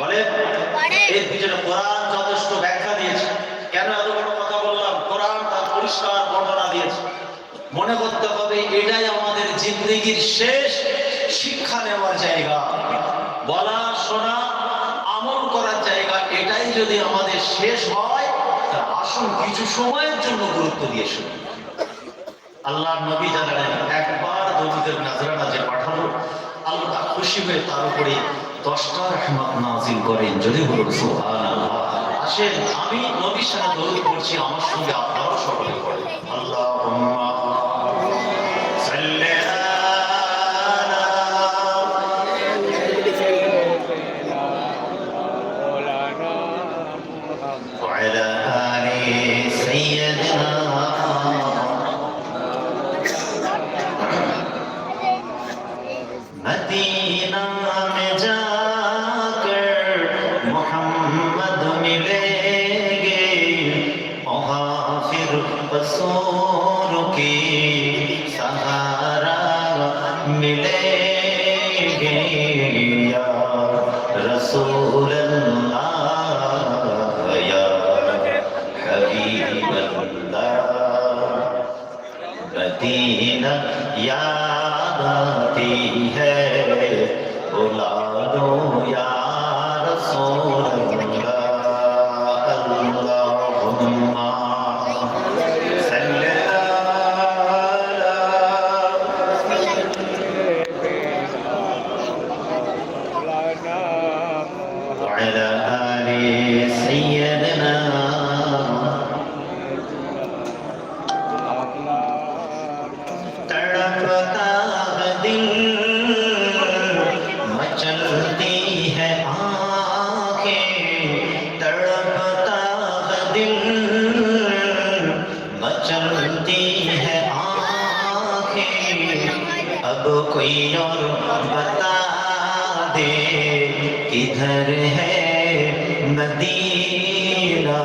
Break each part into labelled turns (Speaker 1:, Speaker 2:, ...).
Speaker 1: বলে এর পিছনে কোরআন যথেষ্ট ব্যাখ্যা দিয়েছে। কেন এত বড় কথা বললাম? কোরআন তার পরিষ্কার বর্ণনা দিয়েছে। মনে করতে হবে এটাই আমাদের জিন্দগির শেষ শিক্ষা নেওয়ার জায়গা। বলা শোনা আমল করার জায়গা এটাই যদি আমাদের শেষ হয় তা আসুন কিছু সময়ের জন্য গুরুত্ব দিয়ে শুনি। আল্লাহ নবী জানালেন একবার দলিতের নাজরানা যে পাঠালো আল্লাহ খুশি হয়ে তার উপরে দশটা রহমত নাজিল করেন যদি বলুন আসেন, আমি নবীর সাথে দরুদ পড়ছি, আমার সঙ্গে আপনারাও সকলে পড়েন। আল্লাহুম্মা مدینہ یاد آتی ہے بلا دو یا رسول اللہ اللہم अब कोई और बता दे किधर है मदीना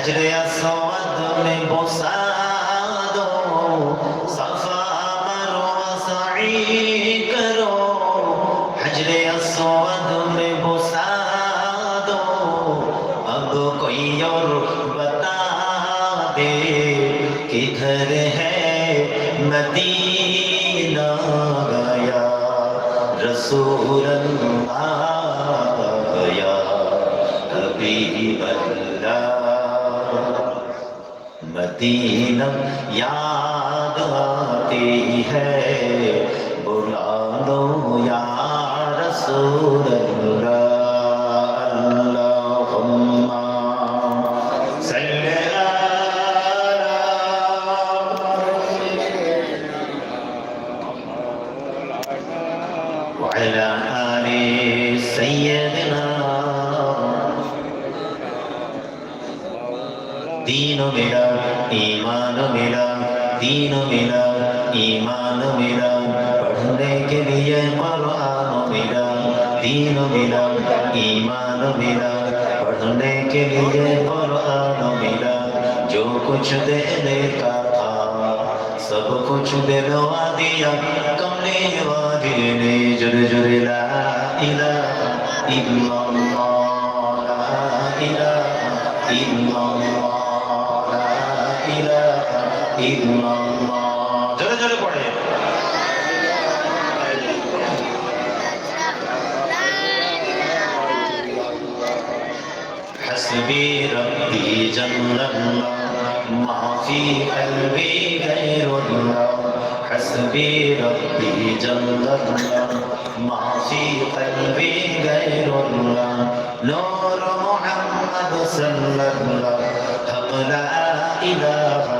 Speaker 1: हजरे असवद में बोसा दो सफ़ा मरवा सई करो हजरे असवद में बोसा दो अब कोई और बता दे किधर है मदीना गया रसूल अल्लाह مدینہ یاد آتی ہے بلا لو یا رسول اللہ اللہ دین میرا ایمان میرا دین میرا ایمان میرا پڑھنے کے لیے قرآن میرا دین میرا ایمان میرا پڑھنے کے لیے قرآن میرا جو کچھ دینے کا تھا سب کچھ دلوا دیا کمنے والے نے جر جر لا الہ الا اللہ لا الہ الا اللہ ইল্লাল্লাহ। জোরে জোরে পড়ে। হাসবি রব্বি জান্নাল্লাহ মা ফি কলবি গায়রুল্লাহ। হাসবি রব্বি জান্নাল্লাহ মা ফি কলবি গায়রুল্লাহ। নূর মুহাম্মদ সাল্লাল্লাহ হক লা ইলাহা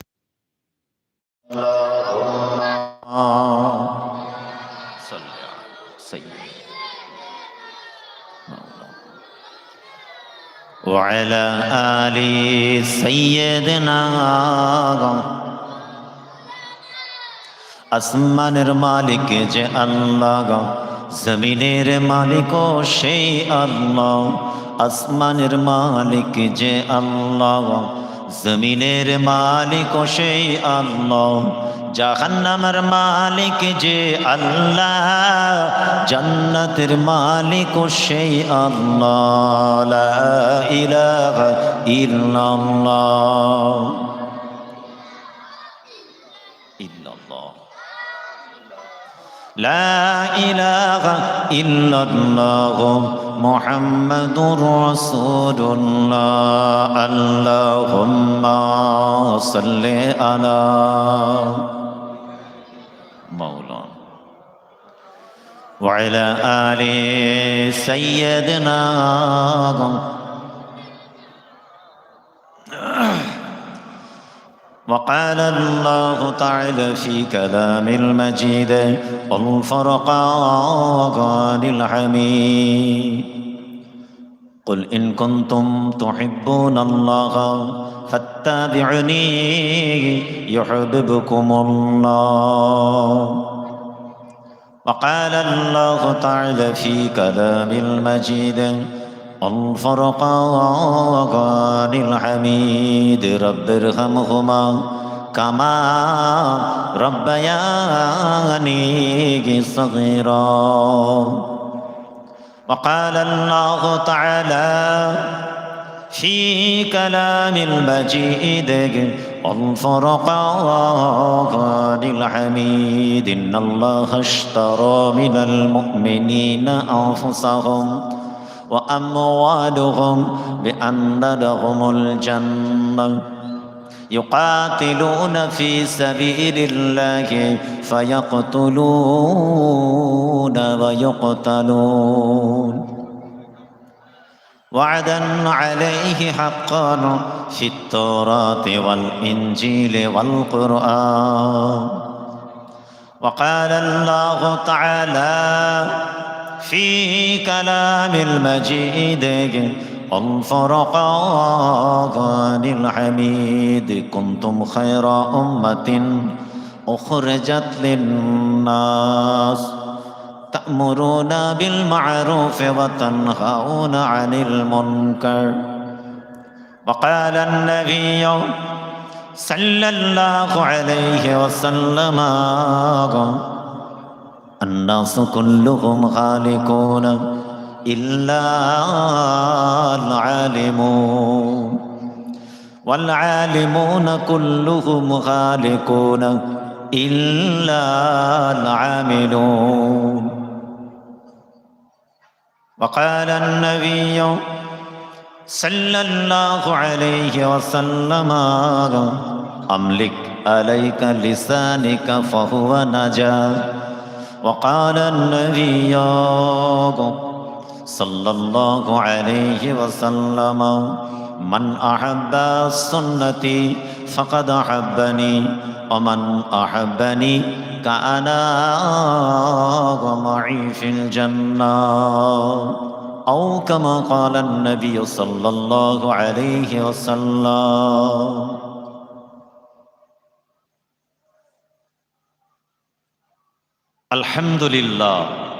Speaker 1: وعلى آل سيدنا আসমানের মালিক যে আল্লাহ জমিনের মালিক সেই আল্লাহ আসমানের মালিক যে আল্লাহ জমিনের মালিক সেই আল্লাহ জাহান্নামের মালিক যে আল্লাহ জান্নাতের মালিক সেই আল্লাহ লা ইলাহা ইল্লাল্লাহ ইল্লাল্লাহ لا إله إلا الله محمد رسول الله اللهم صل على وعلى آل سيدنا وقال الله تعالى في كلام المجيد والفرقان الحميد. قل إن كنتم تحبون الله فاتبعني يحببكم الله. وقال الله تعالى في كلام المجيد والفرقان الحميد رب ارحمهما كما ربياني صغيرا. وقال الله تعالى في كلام المجيد والفرقان الحميد إن الله اشترى من المؤمنين أنفسهم وأموالهم بأن لهم الجنة. يقاتلون في سبيل الله فيقتلون ويقتلون. وعدا عليه حقا في التوراة والإنجيل والقرآن. وقال الله تعالى في كلام المجيد والفرقان الحميد كنتم خير أمة أخرجت للناس. تأمرون بالمعروف وتنهون عن المنكر. وقال النبي صلى الله عليه وسلم الناس كلهم خالقون إلا العالمون. والعالمون كلهم خالقون إلا العاملون. وقال النبي صلى الله عليه وسلم أملك عليك لسانك فهو نجاة وقال النبي صلى الله عليه وسلم من أحب سنتي فقد أحبني ومن أحبني كأنا معي في الجنة. أو كما قال النبي صلى الله عليه وسلم.
Speaker 2: الحمد لله.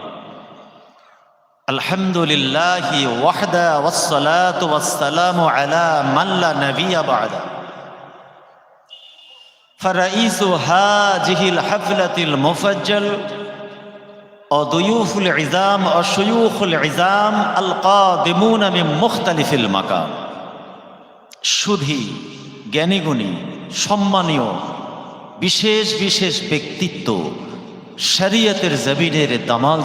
Speaker 2: الحمد لله وحده والصلاة والسلام على من لا نبي بعده فرئيس هذه الحفلة المفجل وضيوف العزام وشيوخ العزام القادمون من مختلف المكان সুধী জ্ঞানীগুণী সম্মানীয় বিশেষ বিশেষ ব্যক্তিত্ব শরীয়তের জবিনের দামাল